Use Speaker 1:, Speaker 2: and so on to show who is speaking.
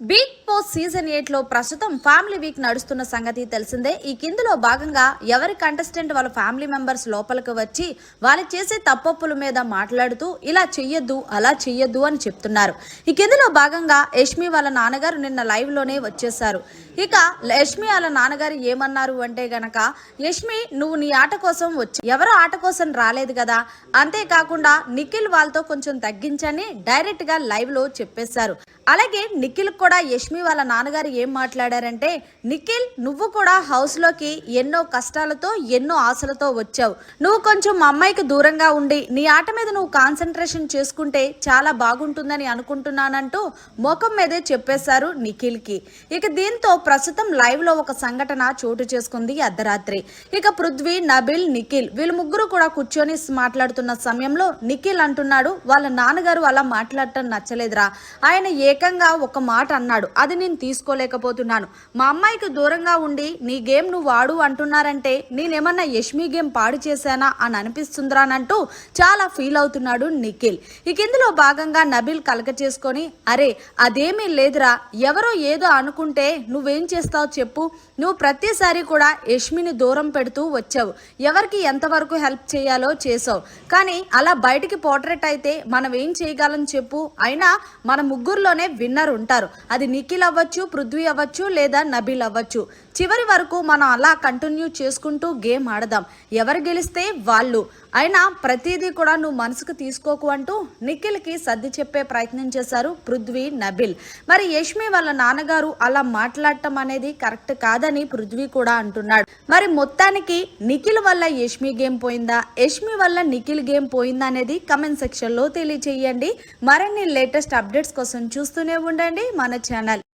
Speaker 1: Big boss season ఎయిట్లో ప్రస్తుతం family week నడుస్తున్న సంగతి తెలిసిందే. ఈ కిందులో భాగంగా ఎవరి కంటెస్టెంట్ వాళ్ళ ఫ్యామిలీ మెంబర్స్ లోపలికి వచ్చి వాళ్ళు చేసే తప్పప్పుల మీద మాట్లాడుతూ ఇలా చెయ్యొద్దు అలా చెయ్యొద్దు అని చెప్తున్నారు. ఈ కిందులో భాగంగా యష్మి వాళ్ళ నాన్నగారు నిన్న లైవ్లోనే వచ్చేసారు ఇక యష్మి వాళ్ళ నాన్నగారు ఏమన్నారు అంటే గనక యష్మి నువ్వు నీ ఆట కోసం వచ్చి ఎవరో ఆట కోసం రాలేదు కదా? అంతేకాకుండా నిఖిల్ వాళ్ళతో కొంచెం తగ్గించని డైరెక్ట్గా లైవ్లో చెప్పేశారు. అలాగే నిఖిల్ కూడా యష్మి వాళ్ళ నాన్నగారు ఏం మాట్లాడారంటే నిఖిల్ నువ్వు కూడా హౌస్లోకి ఎన్నో కష్టాలతో ఎన్నో ఆశలతో వచ్చావు. నువ్వు కొంచెం మా అమ్మాయికి దూరంగా ఉండి నీ ఆట మీద నువ్వు కాన్సన్ట్రేషన్ చేసుకుంటే చాలా బాగుంటుందని అనుకుంటున్నానంటూ ముఖం మీదే చెప్పేశారు నిఖిల్కి. ఇక దీంతో ప్రస్తుతం లైవ్లో ఒక సంఘటన చోటు చేసుకుంది అర్ధరాత్రి. ఇక పృథ్వీ నబిల్ నిఖిల్ వీళ్ళు ముగ్గురు కూడా కూర్చొని మాట్లాడుతున్న సమయంలో నిఖిల్ అంటున్నాడు వాళ్ళ నాన్నగారు అలా మాట్లాడటం నచ్చలేదురా. ఆయన ఏకంగా ఒక మాట అన్నాడు. అది నేను తీసుకోలేకపోతున్నాను. మా అమ్మాయికి దూరంగా ఉండి నీ గేమ్ నువ్వు ఆడు అంటున్నారంటే నేనేమన్నా యష్మి గేమ్ పాడు చేశానా? అని అనిపిస్తుందిరా అంటూ చాలా ఫీల్ అవుతున్నాడు నిఖిల్. ఇక ఇందులో భాగంగా నబిల్ కలక చేసుకొని అరే అదేమీ లేదురా. ఎవరో ఏదో అనుకుంటే నువ్వేం చేస్తావు చెప్పు. నువ్వు ప్రతిసారి కూడా యష్మిని దూరం పెడుతూ వచ్చావు. ఎవరికి ఎంతవరకు హెల్ప్ చేయాలో చేసావు. కానీ అలా బయటికి పోర్ట్రేట్ అయితే మనం ఏం చేయగలం చెప్పు. అయినా మన ముగ్గురులోనే విన్నర్ ఉంటారు. అది నిఖిల్ అవ్వచ్చు పృథ్వీ అవ్వచ్చు లేదా నబీల్ అవ్వచ్చు. చివరి వరకు మనం అలా కంటిన్యూ చేసుకుంటూ గేమ్ ఆడదాం. ఎవరు గెలిస్తే వాళ్ళు. అయినా ప్రతిదీ కూడా నువ్వు మనసుకు తీసుకోకు అంటూ నిఖిల్కి సర్ది చెప్పే ప్రయత్నం చేశారు పృథ్వీ నబిల్. మరి యష్మి వాళ్ళ నాన్నగారు అలా మాట్లాడటం అనేది కరెక్ట్ కాదని పృథ్వీ కూడా అంటున్నాడు. మరి మొత్తానికి నిఖిల్ వల్ల యష్మి గేమ్ పోయిందా? యష్మి వల్ల నిఖిల్ గేమ్ పోయిందా అనేది కమెంట్ సెక్షన్లో తెలియచేయండి. మరిన్ని లేటెస్ట్ అప్డేట్స్ కోసం చూస్తూనే ఉండండి. మన Chanal.